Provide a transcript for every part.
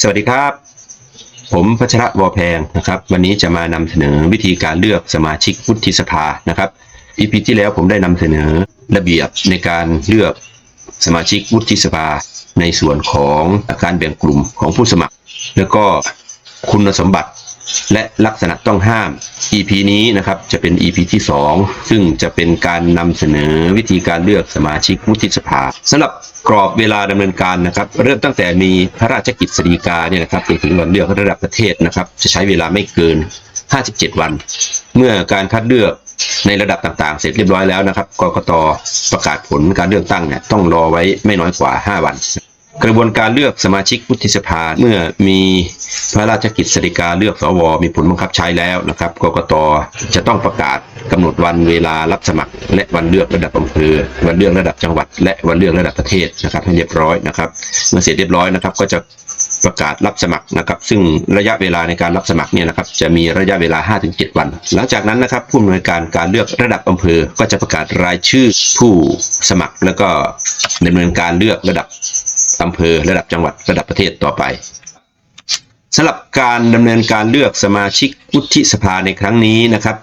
สวัสดีครับ ผมพัชระวอแพงนะครับ วันนี้จะมานำเสนอวิธีการเลือกสมาชิกวุฒิสภานะครับอีพีที่แล้วผมได้นำเสนอระเบียบในการเลือกสมาชิกวุฒิสภา ในส่วนของการแบ่งกลุ่มของผู้สมัคร แล้วก็คุณสมบัติ และลักษณะต้องห้าม EP นี้นะครับจะเป็น EP ที่ 2 ซึ่งจะเป็นการนำเสนอวิธีการเลือกสมาชิกวุฒิสภาสำหรับกรอบเวลาดำเนินการนะครับ เริ่มตั้งแต่มีพระราชกิจสีกาเนี่ยนะครับจนถึงวันเลือกระดับประเทศนะครับ จะใช้เวลาไม่เกิน 57 วัน เมื่อการคัดเลือกในระดับต่างๆ เสร็จเรียบร้อยแล้วนะครับกรกตประกาศผลการเลือกตั้งเนี่ยต้องรอไว้ไม่น้อยกว่า 5 วัน กระบวนการเลือกสมาชิกวุฒิสภาเมื่อมีพระราชกิจสิกาเลือกสวมีผลบังคับใช้แล้วนะครับกกตจะต้องประกาศกำหนดวันเวลารับสมัคร และวันเลือกระดับอำเภอวันเลือกระดับจังหวัด และวันเลือกระดับประเทศนะครับให้เรียบร้อยนะครับ เมื่อเสร็จเรียบร้อยนะครับ ก็จะประกาศรับสมัครนะครับ ซึ่งระยะเวลาในการรับสมัครเนี่ยนะครับ จะมีระยะเวลา 5-7 วัน หลังจากนั้นนะครับผู้อำนวยการการเลือกระดับอำเภอ ก็จะประกาศรายชื่อผู้สมัคร แล้วก็ดำเนินการเลือกระดับ อำเภอระดับจังหวัดระดับประเทศต่อไปสำหรับการดำเนินการเลือกสมาชิกวุฒิสภาในครั้งนี้นะครับ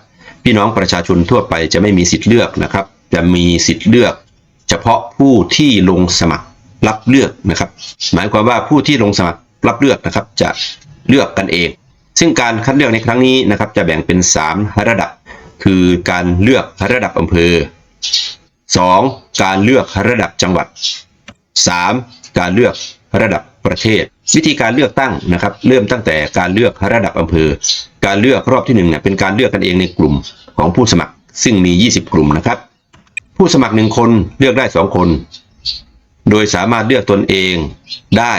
พี่น้องประชาชนทั่วไปจะไม่มีสิทธิ์เลือกนะครับ จะมีสิทธิ์เลือก เฉพาะผู้ที่ลงสมัครรับเลือกนะครับ หมายความว่าผู้ที่ลงสมัครรับเลือกนะครับ จะเลือกกันเอง ซึ่งการคัดเลือกในครั้งนี้นะครับ จะแบ่งเป็น 3 ระดับ คือการเลือกระดับอำเภอ 2. การเลือกระดับจังหวัด 3. การเลือกระดับประเทศ วิธีการเลือกตั้งนะครับ เริ่มตั้งแต่การเลือกระดับอำเภอ การเลือกรอบที่หนึ่งเนี่ยเป็นการเลือกกันเองในกลุ่มของผู้สมัคร ซึ่งมี 20 กลุ่มนะครับ ผู้สมัครหนึ่งคนเลือกได้สองคน โดยสามารถเลือกตนเองได้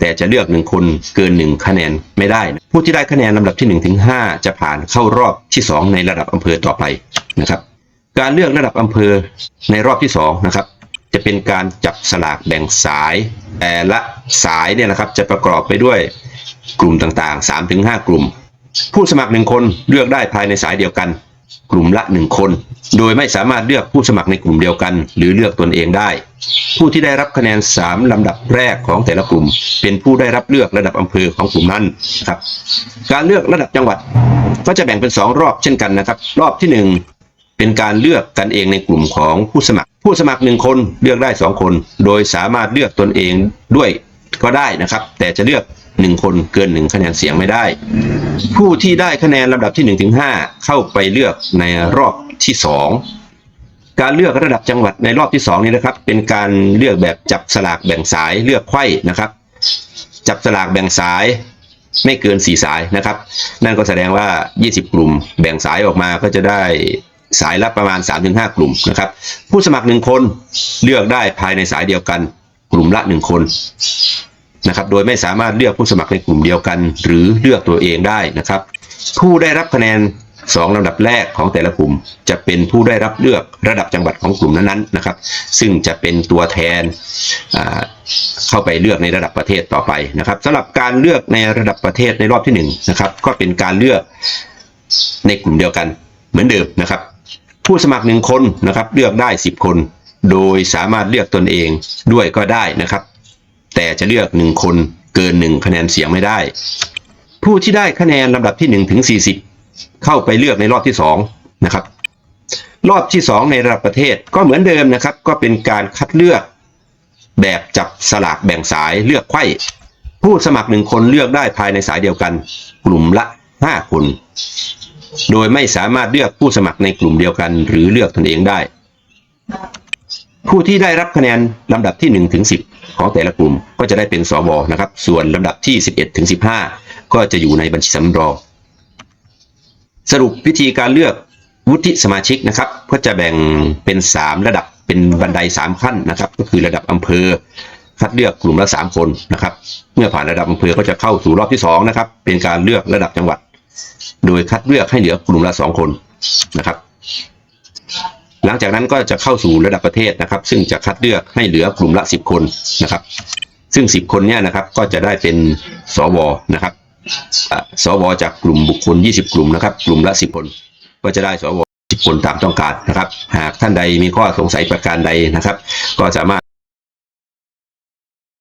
แต่จะเลือกหนึ่งคนเกินหนึ่งคะแนนไม่ได้ ผู้ที่ได้คะแนนลำดับที่1ถึง5จะผ่านเข้ารอบที่ 2 ในระดับอำเภอต่อไปนะครับ การเลือกระดับอำเภอในรอบที่2นะครับ จะเป็นการจับสลากแบ่งสาย แต่ละสายเนี่ยนะครับจะประกอบไปด้วยกลุ่มต่างๆ 3-5 กลุ่ม ผู้สมัครหนึ่งคนเลือกได้ภายในสายเดียวกัน กลุ่มละหนึ่งคน โดยไม่สามารถเลือกผู้สมัครในกลุ่มเดียวกัน หรือเลือกตนเองได้ ผู้ที่ได้รับคะแนน 3 ลำดับแรกของแต่ละกลุ่ม เป็นผู้ได้รับเลือกระดับอำเภอของกลุ่มนั้นครับ การเลือกระดับจังหวัดก็จะแบ่งเป็น 2 รอบเช่นกันนะครับ รอบที่ 1 เป็นการเลือกกันเองในกลุ่มของผู้สมัคร ผู้สมัครหนึ่งคนเลือกได้สองคน โดยสามารถเลือกตนเองด้วยก็ได้นะครับ แต่จะเลือกหนึ่งคนเกินหนึ่งคะแนนเสียงไม่ได้ ผู้ที่ได้คะแนนลำดับที่1นถึงหเข้าไปเลือกในรอบที่ 2 การเลือกระดับจังหวัดในรอบที่2นี้นะครับ เป็นการเลือกแบบจับสลากแบ่งสายเลือกไขว้นะครับ จับสลากแบ่งสายไม่เกิน 4 สายนะครับ นั่นก็แสดงว่า 20 กลุ่มแบ่งสายออกมาก็จะได้ สายละประมาณ 3-5 กลุ่มนะครับ ผู้สมัครหนึ่งคนเลือกได้ภายในสายเดียวกัน กลุ่มละหนึ่งคนนะครับ โดยไม่สามารถเลือกผู้สมัครในกลุ่มเดียวกัน หรือเลือกตัวเองได้นะครับ ผู้ได้รับคะแนน2ลำดับแรกของแต่ละกลุ่มจะเป็นผู้ได้รับเลือกระดับจังหวัดของกลุ่มนั้นๆนะครับ ซึ่งจะเป็นตัวแทนเข้าไปเลือกในระดับประเทศต่อไปนะครับสำหรับการเลือกในระดับประเทศในรอบที่1นะครับก็เป็นการเลือกในกลุ่มเดียวกันเหมือนเดิมนะครับ ผู้สมัครหนึ่งคนนะครับ เลือกได้ 10 คน โดยสามารถเลือกตนเองด้วยก็ได้นะครับ แต่จะเลือกหนึ่งคนเกินหนึ่งคะแนนเสียงไม่ได้ ผู้ที่ได้คะแนนลำดับที่หนึ่งถึงสี่สิบเข้าไปเลือกในรอบที่สองนะครับ รอบที่สองในระดับประเทศก็เหมือนเดิมนะครับ ก็เป็นการคัดเลือกแบบจับสลากแบ่งสายเลือกไข้ผู้สมัครหนึ่งคนเลือกได้ภายในสายเดียวกัน กลุ่มละห้าคน โดยไม่สามารถเลือกผู้สมัครในกลุ่มเดียวกัน หรือเลือกตนเองได้ ผู้ที่ได้รับคะแนนลำดับที่1ถึง10 ของแต่ละกลุ่มก็จะได้เป็นสวนะครับ ส่วนลำดับที่ 11ถึง15 ก็จะอยู่ในบัญชีสำรอง สรุปวิธีการเลือกวุฒิสมาชิกนะครับ ก็จะแบ่งเป็น 3 ระดับเป็นบันได 3 ขั้นนะครับ ก็คือระดับอำเภอคัดเลือกกลุ่มละ 3 คนนะครับ เมื่อผ่านระดับอำเภอก็จะเข้าสู่รอบที่2นะครับเป็นการเลือกระดับจังหวัด โดยคัดเลือกให้เหลือกลุ่มละ2คนนะครับ หลังจากนั้นก็จะเข้าสู่ระดับประเทศนะครับ ซึ่งจะคัดเลือกให้เหลือกลุ่มละ10คนนะครับ ซึ่ง10คนเนี่ยนะครับก็จะได้เป็นสวนะครับสวจากกลุ่มบุคคล 20 กลุ่มนะครับ กลุ่มละ 10 คน ก็จะได้สว10 คนตามต้องการนะครับ หากท่านใดมีข้อสงสัยประการใดนะครับ ก็สามารถ